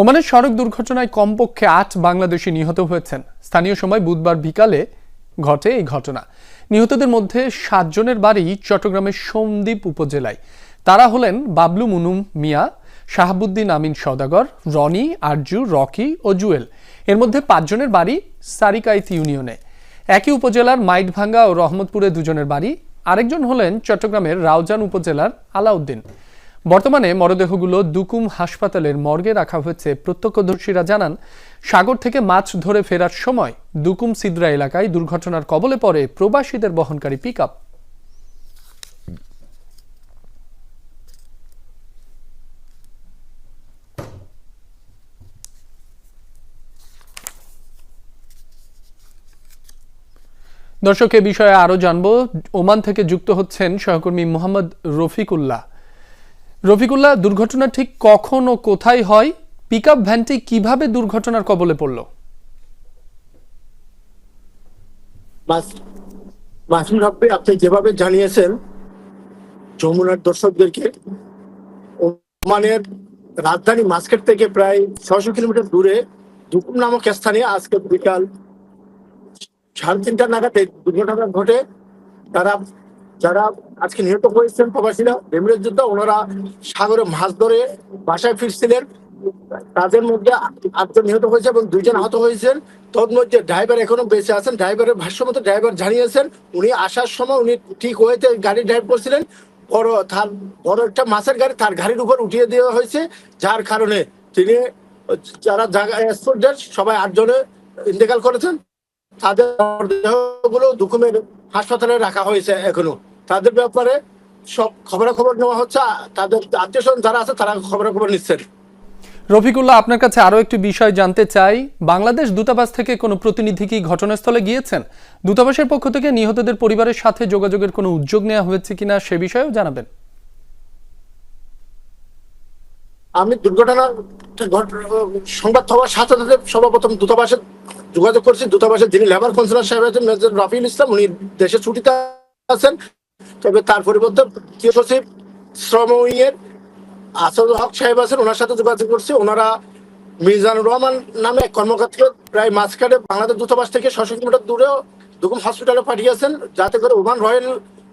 ওমানের সড়ক দুর্ঘটনায় কমপক্ষে আট বাংলাদেশি নিহত হয়েছেন। স্থানীয় সময় বুধবার বিকালে ঘটে এই ঘটনা। নিহতদের মধ্যে সাতজনের বাড়ি চট্টগ্রামের সোমদ্বীপ উপজেলায়। তারা হলেন বাবলু মুনুম মিয়া, শাহাবুদ্দিন আমিন সদাগর রনি, আরজু, রকি ও জুয়েল। এর মধ্যে পাঁচজনের বাড়ি সারিকাইত ইউনিয়নে। একই উপজেলার মাইটভাঙ্গা ও রহমতপুরে দুজনের বাড়ি। আরেকজন হলেন চট্টগ্রামের রাউজান উপজেলার আলাউদ্দিন। বর্তমানে মরদেহগুলো দুকুম হাসপাতালের মর্গে রাখা হয়েছে। প্রত্যক্ষদর্শীরা জানান, সাগর থেকে মাছ ধরে ফেরার সময় দুকুম সিদ্রা এলাকায় দুর্ঘটনার কবলে পড়ে প্রবাসীদের বহনকারী পিকআপ। দর্শক, এ বিষয়ে আরও জানব। ওমান থেকে যুক্ত হচ্ছেন সহকর্মী মোহাম্মদ রফিকুল্লাহ। রফিকুল্লাহ, দুর্ঘটনা ঠিক কখন ও কোথায় হয়? পিকআপ ভ্যানটি কীভাবে দুর্ঘটনার কবলে পড়ল? মাসুম রাব্বি, আপনি যেভাবে জানিয়েছেন, যমুনার দর্শকদেরকে, ওমানের রাজধানী মাস্কেট থেকে প্রায় ছশো কিলোমিটার দূরে দুকুম নামক স্থানে আজকে বিকাল সাড়ে তিনটা নাগাদ দুর্ঘটনা ঘটে। তারা যারা আজকে নিহত হয়েছেন প্রবাসীরা বেমিরের যুদ্ধ, ওনারা সাগরে মাছ ধরে বাসায় ফিরছিলেন। তাদের মধ্যে আটজন নিহত হয়েছে এবং দুইজন আহত হয়েছেন। তন্মধ্যে ড্রাইভার এখনও বেঁচে আছেন, ড্রাইভারের ভাষ্য মতো ড্রাইভার জানিয়েছেন, উনি আসার সময় উনি ঠিক হয়েতে গাড়ি ড্রাইভ করছিলেন। বড় তার, বড় একটা মাছের গাড়ি তার গাড়ির উপর উঠিয়ে দেওয়া হয়েছে, যার কারণে তিনি যারা জায়গা এক্সপোর্টার সবাই আটজনে ইন্তেকাল করেছেন। তাদের দেহগুলো দুকুমের হাসপাতালে রাখা হয়েছে এখনও। তাদের ব্যাপারে সব খবরাখবর নেওয়া হচ্ছে তাদের আত্মীয় স্বজন যারা আছে তারা খবরাখবর নিচ্ছেন। রফিকুল্লাহ আপনার কাছে আরও একটি বিষয় জানতে চাই। বাংলাদেশ দূতাবাস থেকে কোনো প্রতিনিধি কি ঘটনাস্থলে গিয়েছেন? দূতাবাসের পক্ষ থেকে নিহতদের পরিবারের সাথে যোগাযোগের কোনো উদ্যোগ নেওয়া হয়েছে কিনা সে বিষয়েও জানাবেন। আমি দুর্ঘটনা সংবাদ হওয়ার সাথে সাথে সর্বপ্রথম দূতাবাসে যোগাযোগ করছি দূতাবাসের যিনি লেবার কাউন্সিলর সাহেব আছেন, মেজর রাফিউল ইসলাম, উনি দেশে ছুটিতে আছেন। তবে তার পরিবর্তে তৃতীয় সচিব শ্রম উইং এর আসাদুল হক সাহেব আছেন, ওনার সাথে যোগাযোগ করছি। ওনারা মিজানুর রহমান নামে এক কর্মকর্তা প্রায় মাঝখানে বাংলাদেশ দূতাবাস থেকে ছশো কিলোমিটার দূরেও দুকুম হসপিটালে পাঠিয়েছেন। যাতে করে ওমান রয়্যাল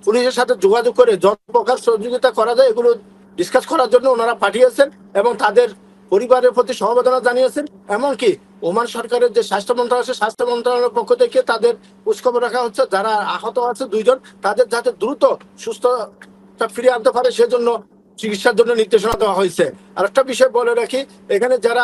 পুলিশের সাথে যোগাযোগ করে যত প্রকার সহযোগিতা করা যায়, এগুলো ডিসকাস করার জন্য ওনারা পাঠিয়েছেন এবং তাদের পরিবারের প্রতি সমবেদনা জানিয়েছেন। এমনকি ওমান সরকারের যে স্বাস্থ্য মন্ত্রণালয় আছে, স্বাস্থ্য মন্ত্রণালয়ের পক্ষ থেকে তাদের খোঁজখবর রাখা হচ্ছে। যারা আহত আছে দুইজন, তাদের যাতে দ্রুত সুস্থতা ফিরিয়ে আনতে পারে, সেজন্য চিকিৎসার জন্য নির্দেশনা দেওয়া হয়েছে। আর একটা বিষয় বলে রাখি, এখানে যারা